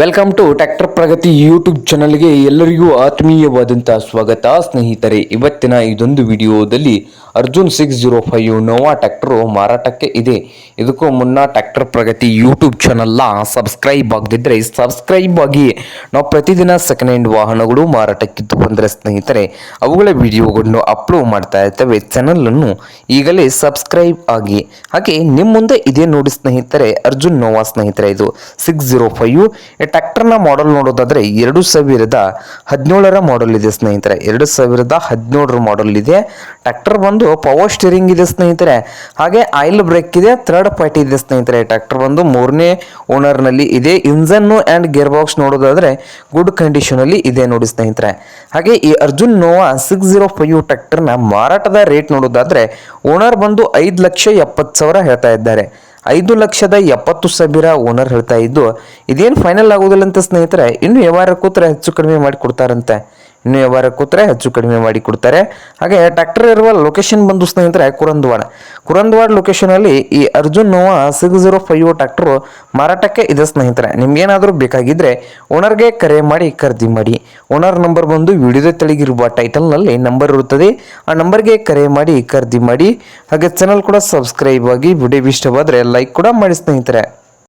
Welcome to tractor Pragati YouTube ಚಾನಲ್ಗೆ ಎಲ್ಲರಿಗೂ ಆತ್ಮೀಯವಾದಂಥ ಸ್ವಾಗತ. ಸ್ನೇಹಿತರೆ, ಇವತ್ತಿನ ಇದೊಂದು ವಿಡಿಯೋದಲ್ಲಿ Arjun six zero five Novo tractor ಮಾರಾಟಕ್ಕೆ ಇದೆ. ಇದಕ್ಕೂ ಮುನ್ನ ಟ್ಯಾಕ್ಟರ್ ಪ್ರಗತಿ ಯೂಟ್ಯೂಬ್ ಚಾನಲ್ನ ಸಬ್ಸ್ಕ್ರೈಬ್ ಆಗದಿದ್ದರೆ ಸಬ್ಸ್ಕ್ರೈಬ್ ಆಗಿ ನಾವು ಪ್ರತಿದಿನ ಸೆಕೆಂಡ್ ಹ್ಯಾಂಡ್ ವಾಹನಗಳು ಮಾರಾಟಕ್ಕಿದ್ದು ಬಂದರೆ ಸ್ನೇಹಿತರೆ, ಅವುಗಳ ವಿಡಿಯೋಗಳನ್ನು ಅಪ್ಲೋಡ್ ಮಾಡ್ತಾ ಇರ್ತೇವೆ. ಚಾನಲನ್ನು ಈಗಲೇ ಸಬ್ಸ್ಕ್ರೈಬ್ ಆಗಿ. ಹಾಗೆ ನಿಮ್ಮ ಮುಂದೆ ಇದೇ ನೋಡಿ ಸ್ನೇಹಿತರೆ, ಅರ್ಜುನ್ ನೋವಾ ಸ್ನೇಹಿತರೆ, ಇದು ಸಿಕ್ಸ್ ಜೀರೋ ಫೈವ್ ಈ ಟ್ರ್ಯಾಕ್ಟರ್ನ ಮಾಡೆಲ್ ನೋಡೋದಾದ್ರೆ ಎರಡು ಸಾವಿರದ ಹದಿನೇಳರ ಮಾಡೆಲ್ ಇದೆ ಸ್ನೇಹಿತರೆ. ಎರಡು ಸಾವಿರದ ಹದಿನೇಳರ ಮಾಡೆಲ್ ಇದೆ. ಟ್ಯಾಕ್ಟರ್ ಬಂದು ಪವರ್ ಸ್ಟೀರಿಂಗ್ ಇದೆ ಸ್ನೇಹಿತರೆ. ಹಾಗೆ ಆಯಿಲ್ ಬ್ರೇಕ್ ಇದೆ ಥರ್ಡ್ ಪಾರ್ಟಿ ಇದೆ ಸ್ನೇಹಿತರೆ. ಟ್ಯಾಕ್ಟರ್ ಬಂದು ಮೂರನೇ ಓನರ್ನಲ್ಲಿ ಇದೆ. ಇಂಜನ್ನು ಆ್ಯಂಡ್ ಗೇರ್ ಬಾಕ್ಸ್ ನೋಡೋದಾದ್ರೆ ಗುಡ್ ಕಂಡೀಷನಲ್ಲಿ ಇದೆ ನೋಡಿ ಸ್ನೇಹಿತರೆ. ಹಾಗೆ ಈ Arjun Novo six zero five ಟ್ಯಾಕ್ಟರ್ನ ಮಾರಾಟದ ರೇಟ್ ನೋಡೋದಾದ್ರೆ ಓನರ್ ಬಂದು ಐದು ಲಕ್ಷ ಎಪ್ಪತ್ತು ಸಾವಿರ ಹೇಳ್ತಾ ಇದ್ದಾರೆ. ಐದು ಲಕ್ಷದ ಎಪ್ಪತ್ತು ಸಾವಿರ ಓನರ್ ಹೇಳ್ತಾ ಇದ್ದು, ಇದೇನು ಫೈನಲ್ ಆಗೋದಿಲ್ಲ ಅಂತ ಸ್ನೇಹಿತರೆ, ಇನ್ನು ವ್ಯವಹಾರ ಕೂತ್ರೆ ಹೆಚ್ಚು ಕಡಿಮೆ ಮಾಡಿ ಕೊಡ್ತಾರಂತೆ. ವ್ಯವಹಾರ ಕೂತ್ರೆ ಹೆಚ್ಚು ಕಡಿಮೆ ಮಾಡಿ ಕೊಡ್ತಾರೆ. ಹಾಗೆ ಟ್ರ್ಯಾಕ್ಟರ್ ಇರುವ ಲೊಕೇಶನ್ ಬಂದು ಸ್ನೇಹಿತರೆ, ಕುರಂದ್ವಾಡ. ಕುರಂದ್ವಾಡ ಲೊಕೇಶನಲ್ಲಿ ಈ Arjun Novo six zero five tractor ಮಾರಾಟಕ್ಕೆ ಇದೆ ಸ್ನೇಹಿತರೆ. ನಿಮ್ಗೇನಾದರೂ ಬೇಕಾಗಿದ್ರೆ ಓನರ್ಗೆ ಕರೆ ಮಾಡಿ ಖರೀದಿ ಮಾಡಿ. ಓನರ್ ನಂಬರ್ ಬಂದು ವಿಡಿಯೋದ ತೆಳಗಿರುವ ಟೈಟಲ್ನಲ್ಲಿ ನಂಬರ್ ಇರುತ್ತದೆ. ಆ ನಂಬರ್ಗೆ ಕರೆ ಮಾಡಿ ಖರೀದಿ ಮಾಡಿ. ಹಾಗೆ ಚಾನಲ್ ಕೂಡ ಸಬ್ಸ್ಕ್ರೈಬ್ ಆಗಿ ವಿಡಿಯೋ ಇಷ್ಟವಾದರೆ ಲೈಕ್ ಕೂಡ ಮಾಡಿ ಸ್ನೇಹಿತರೆ.